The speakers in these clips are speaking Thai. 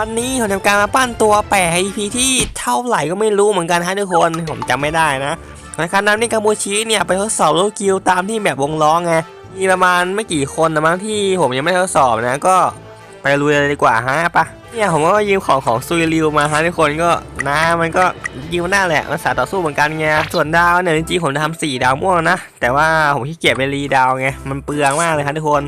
วันนี้ผมทำการมาปั้นตัวแปะ EP ที่เท่าไหร่ก็ไม่รู้เหมือนกันฮะทุกคนผมจำไม่ได้นะนะครับนำนี่กามูชิเนี่ยไปทดสอบโลกิวตามที่แบบวงล้อไงมีประมาณไม่กี่คนนะมั้งที่ผมยังไม่ทดสอบนะก็ไปลุยเลยดีกว่าฮะปะเนี่ยผมก็ยืมของของซุยริวมาฮะทุกคนก็นะมันก็ยืมหน้าแหละมันสายต่อสู้เหมือนกันไงส่วนดาวเนี่ยจริงๆผมจะทำสี่ดาวม่วงนะแต่ว่าผมขี้เกียจไปรีดาวไงมันเปลืองมากเลยฮะทุกคน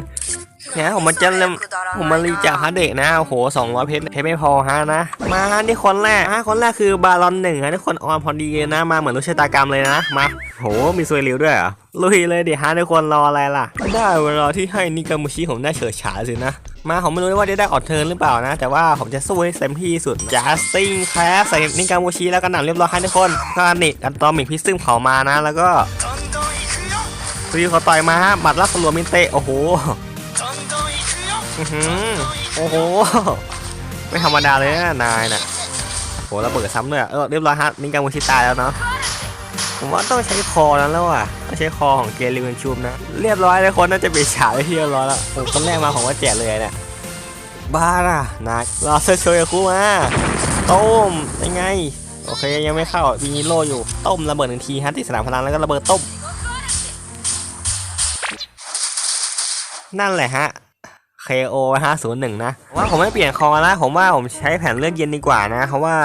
เนี่ยผมมาจะเริ่มผมมารีจากฮะเด็กนะโอ้โหสองร้อยเพชรเพชรไม่พอฮะนะ มาที่คนแรกฮะคนแรกคือบารอนหนึ่งฮะทุกคนออนพอดีเลยนะมาเหมือนรู้ชะตากรรมเลยนะมาโหมีซวยริวด้วยเหรอลุยเลยดิฮะทุกคนรออะไรล่ะ ได้เวลาที่ให้นิกามุชิผมได้เฉิดฉายสินะมาผมไม่รู้ว่าจะได้ออดเทิร์นหรือเปล่านะ แต่ว่าผมจะสู้ให้เต็มที่สุดจัสซิงแคสใส่นิกามุชิแล้วก็หนำเรียบร้อยให้ทุกคนก็นิดอันตอมิกพิซซึมเขามานะ แล้วก็ซุยเขาต่อยมาฮะบัตรลักสลัวมินเตะโอ้โห อื้อหือโอ้โห ไม่ธรรมดาเลยนะนายน่ะโหระเบิดซ้ำเลยเออเรียบร้อยฮะนิงกังวชิตายแล้วเนาะผมว่าต้องใช้คอนั้นแล้วอะต้องใช้คอของเกลิวนชูมนะ เรียบร้อยเลยคนน่าจะไปฉายที่เรียบร้อยแล้วโอ้คนแรกมาผมว่าแจกเลยเนี่ยบ้าล่ะนักรอเซอร์โชยคู่มาต้มยังไง โอเคยังไม่เข้ามีนิโลอยู่ต้มระเบิดหนึ่งทีฮะที่สนามพลังแล้วก็ระเบิดต้มนั่นแหละฮะ KO 501 นะผมว่าผมไม่เปลี่ยนคอนะ ผมว่าผมใช้แผ่นเลือดเย็นดีกว่านะ เพราะว่า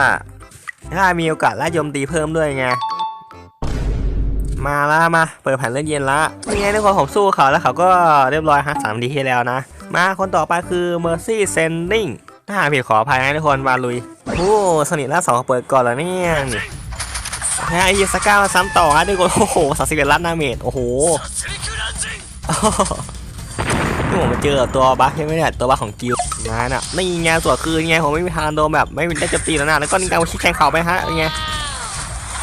ถ้ามีโอกาสล่าโจมตีเพิ่มด้วยไง มาละมา เปิดแผ่นเลือดเย็นละนี่ไงทุกคนผมสู้เขาแล้วเขาก็เรียบร้อยฮะสามทีที่แล้วนะ มาคนต่อไปคือ Mercy Sending ถ้าหากผิดขออภัยนะทุกคนมาลุย โอ้สนิทล่าสองเปิดก่อนแล้วเนี่ยนี่นะไอ้ยูสก้ามาซ้ำต่อฮะทุกคนโอ้โหสามสิบเอ็ดล้านดาเมจโอ้โห ที่ผมมาเจอตัวบัคใช่ไหมเนี่ยตัวบัคของกิลนะน่ะนี่ไงตัวคือไงผมไม่มีทางโดนแบบไม่ได้จมตีแล้วนะแล้วก็นี่การชิดแข่งเข่าไปฮะไง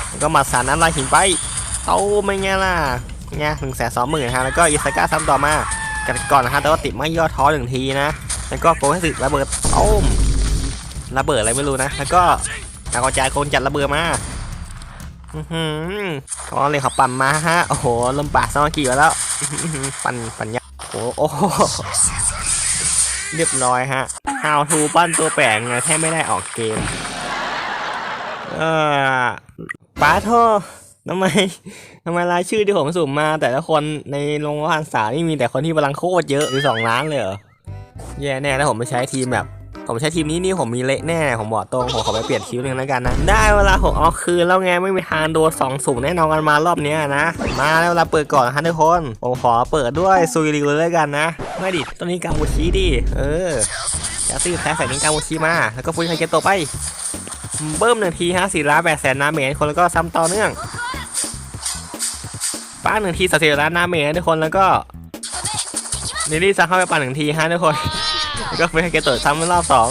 แล้วก็มาสารนั้นลายหินไปเอาไม่ไงล่ะไงหนึ่งแสนสองหมื่นฮะแล้วก็อิสก้าซ้ำต่อมากันก่อนนะฮะแต่ว่าติดไม่ย่อท้อหนึ่งทีนะแล้วก็โกให้สึกระเบิดต้มระเบิดอะไรไม่รู้นะแล้วก็นักกระจายโคนจัดระเบิดมาอือหือก็เลยเขาปั่นมาฮะ โอ้โหลมปากสมากิมาแล้ว ปั่นปั่นย โอ้โหเรียบร้อยฮะ How to ปั้นตัวแปลงไงแทบไม่ได้ออกเกม เออป้าโทษทำไมทำไมรายชื่อที่ผมสุ่มมา แต่ละคนในโรงพยาบาลสานี่มีแต่คนที่พลังโคตรเยอะหรือสองล้านเลยเหรอ แย่แน่แล้วผมไปใช้ทีมแบบ ผมใช้ทีมนี้นี่ผมมีเละแน่ผมบอกตรงผมขอไปเปลี่ยนคิวหนึ่งแล้วกันนะ ได้เวลาผมเอาคืนแล้วไงไม่มีทางโดนสองสุ่มแน่นอนกันมารอบเนี้ยนะ มาแล้วเวลาเปิดก่อนนะฮะทุกคนผมขอเปิดด้วยซุยริวเลยแล้วกันนะ ไม่ดิตัวนี้กามูชิดิเออจะซื้อแพ้ใส่นี้กามูชิมาแล้วก็ฟุ้ยไคเกโตะไปเบิ้มหนึ่งทีฮะสี่ล้านแปดแสนน้ำเมนคนแล้วก็ซ้ำต่อเนื่องป้าหนึ่งทีสามสิบล้านน้ำเมนทุกคนแล้วก็นิลลี่ซ้ำเข้าไปปั่นหนึ่งทีฮะทุกคนแล้ว ก็ฟุ้ยไคเกโตะซ้ำรอบสอง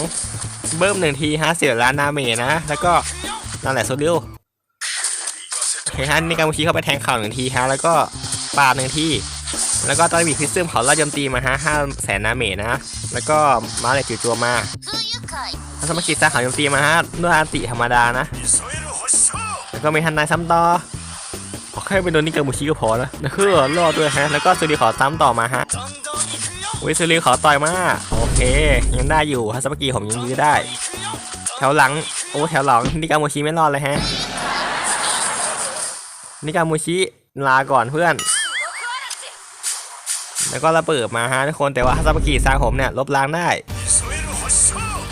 เบิ้มหนึ่งทีฮะเสี่ล้านน้ำเมนะ แล้วก็นั่นแหละโซดิวโอเคฮะนี่กามูชิเข้าไปแทงเข่าหนึ่งทีฮะแล้วก็ปาดหนึ่งทีแล้วก็ตอนบีพิซซึมเขาไล่โจมตีมาฮะห้าแสนนาเมนะ แล้วก็มาเลยจิ๋วตัวมาแล้วสมาชิกสาขาโจมตีมาฮะด้วยอันติธรรมดานะ แล้วก็มีฮันนายซ้ำต่อขอแค่เป็นโดนนิกามุชิก็พอนะนะคือรอดด้วยฮะ แล้วก็ซูริขอซ้ำต่อมาฮะวิซูริขอต่อยมาโอ เคยังได้อยู่ฮัสมากิผมยังยื้อได้ แถวหลังโอ้แถวหลังนิกามุชิไม่รอดเลยฮะนิกามุชิลาก่อนเพื่อน แล้วก็ระเบิดมาฮะทุกคนแต่ว่าฮัสมากิซางผมเนี่ยลบล้างได้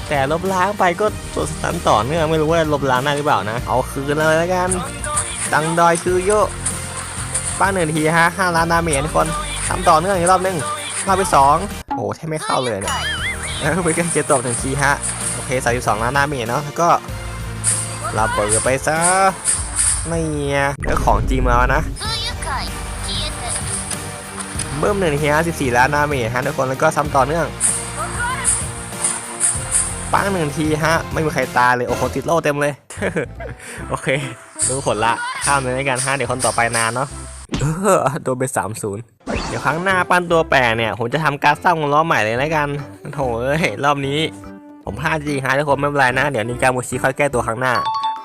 แต่ลบล้างไปก็ตัวสตันต่อเนื่องไม่รู้ว่าลบล้างได้หรือเปล่านะ เอาคืนเลยแล้วกันดังดอยคือโยป้าหนึ่งทีฮะห้าล้านดาเมจทุกคนทำต่อเนื่องอีกรอบหนึงรอบไปสองโอ้แทบไม่เข้าเลยเนี่ย แล้วไปกันเจตบหนึ่งทีฮะโอเคสามสิบสองล้านดาเมจเนาะแล้วก็ระเบิดไปซะนี่ไงเนื้อของจริงมาแล้วนะเบิ้มหนึ่งทีฮะสิบสี่ล้านดาเมจฮะทุกคนแล้วก็ซ้ำต่อเนื่องปั้งหนึ่งทีฮะ ไม่มีใครตายเลย โอ้โหติดโล่เต็มเลย โอเครู้ผลละ ข้ามเลยในการฮะ เดี๋ยวคนต่อไปนานเนาะโดนไปสามศูนย์ เดี๋ยวครั้งหน้าปั้นตัวแปลกเนี่ย ผมจะทำการสร้างล้อใหม่เลยแล้วกันโถเอ้ยรอบนี้ ผมพลาดจริงฮะทุกคนไม่เป็นไรนะ เดี๋ยวนิการมูชิค่อยแก้ตัวครั้งหน้า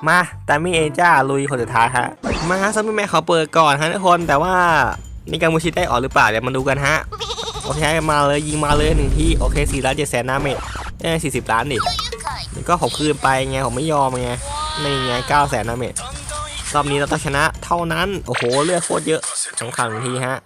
มาตามิเอจ้าลุยคนสุดท้ายฮะมาซัมมี่แม่ขอเปิดก่อนฮะทุกคนแต่ว่านี่การมูชิได้ออกหรือเปล่าเดี๋ยวมาดูกันฮะโอเคมาเลยยิงมาเลยหนึ่งที่โอเคสี่ล้านเจ็ดแสนน้าเมตรเอ้สี่สิบล้านดินี่ก็ผมคืนไปไงผมไม่ยอมไงนี่ไงเก้าแสนดาเมจรอบนี้เราต้องชนะเท่านั้น โอ้โห เลือดโคตรเยอะสำคัญทีฮะ